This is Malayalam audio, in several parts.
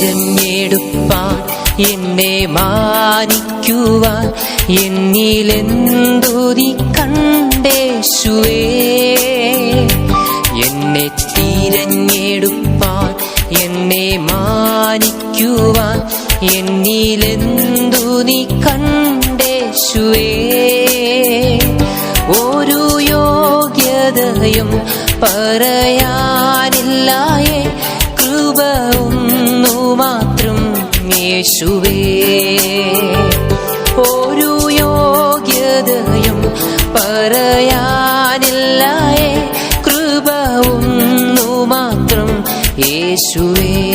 തിരഞ്ഞെടുപ്പാൻ എന്നെ മാനിക്കുവാൻ. എന്നിലെന്തു നീ കണ്ടേശുവേ എന്നെ തിരഞ്ഞെടുപ്പാൻ എന്നെ മാനിക്കുവാൻ. എന്നിലെന്തു നീ കണ്ടേശുവേ ഒരു യോഗ്യതയും പറയാനില്ലായേ. കൃപ ഒന്നു മാത്രം യേശുവേ. ഒരു യോഗ്യതയും പറയാനില്ലായേ കൃപ ഒന്നു മാത്രം യേശുവേ.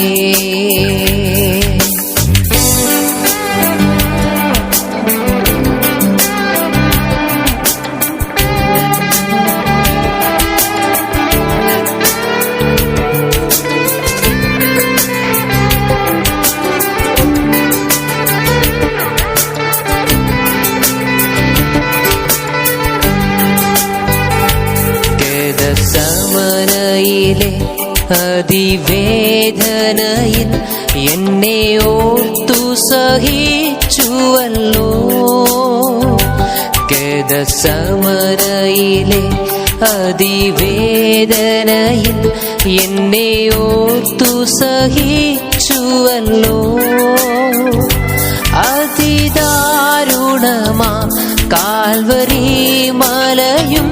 അതിവേദനയിൽ എന്നെ ഓർത്തു സഹിച്ചുവല്ലോ. ഗതസമരയിലെ അതിവേദനയിൽ എന്നെ ഓർത്തു സഹിച്ചുവല്ലോ. അതിദാരുണമാ കാൽവരി മലയും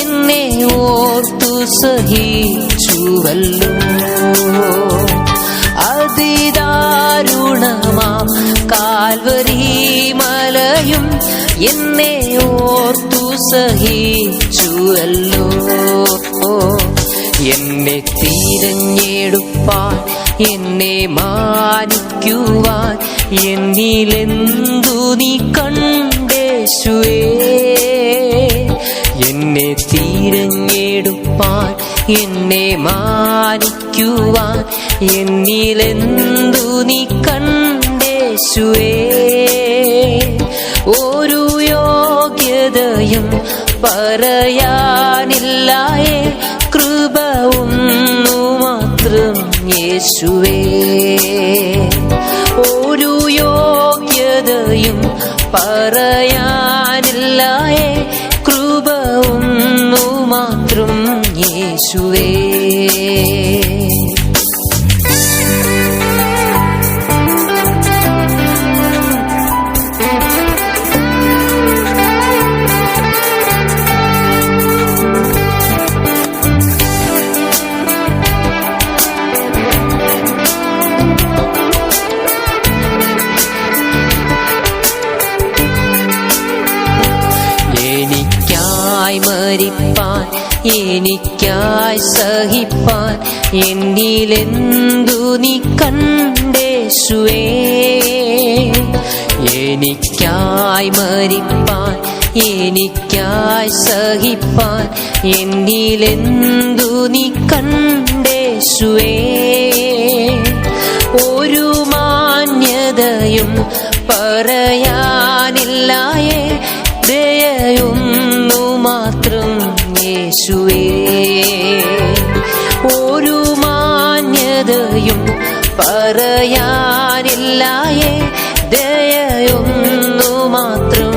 എന്നെ ഓർത്തു സഹിച്ചുവല്ലോ. അതിദാരുണമാ കാൽവരി മലയും എന്നെ ഓർത്തു സഹിച്ചുവല്ലോ. എന്നെ തിരഞ്ഞെടുപ്പാൻ എന്നെ മാനിക്കുവാൻ എന്നിലെന്തു നീ കണ്ടേശുവേ? എന്നെ തിരഞ്ഞെടുപ്പാൻ എന്നെ മാനിക്കുവാൻ. എന്നിലെന്തു നീ കണ്ടേശുവേ? ഒരു യോഗ്യതയും പറയാനില്ലായേ കൃപ ഒന്നു മാത്രം യേശുവേ. ഒരു യോഗ്യതയും പറയാനില്ലായേ മാത്രം യേശുവേ എനിക്കായി മരിപ്പാൻ എനിക്കായി സഹിപ്പാൻ എന്നിലെന്തു നീ കണ്ടേശുവേ എനിക്കായി മരിപ്പാൻ എനിക്കായി സഹിപ്പാൻ എന്നിലെന്തു നീ കണ്ടേശുവേ ഒരു മാന്യതയും പറയാനില്ലായേ യേശുവേ ഒരു മാന്യതയും പറയാനില്ലായേ ദയൊന്നു മാത്രം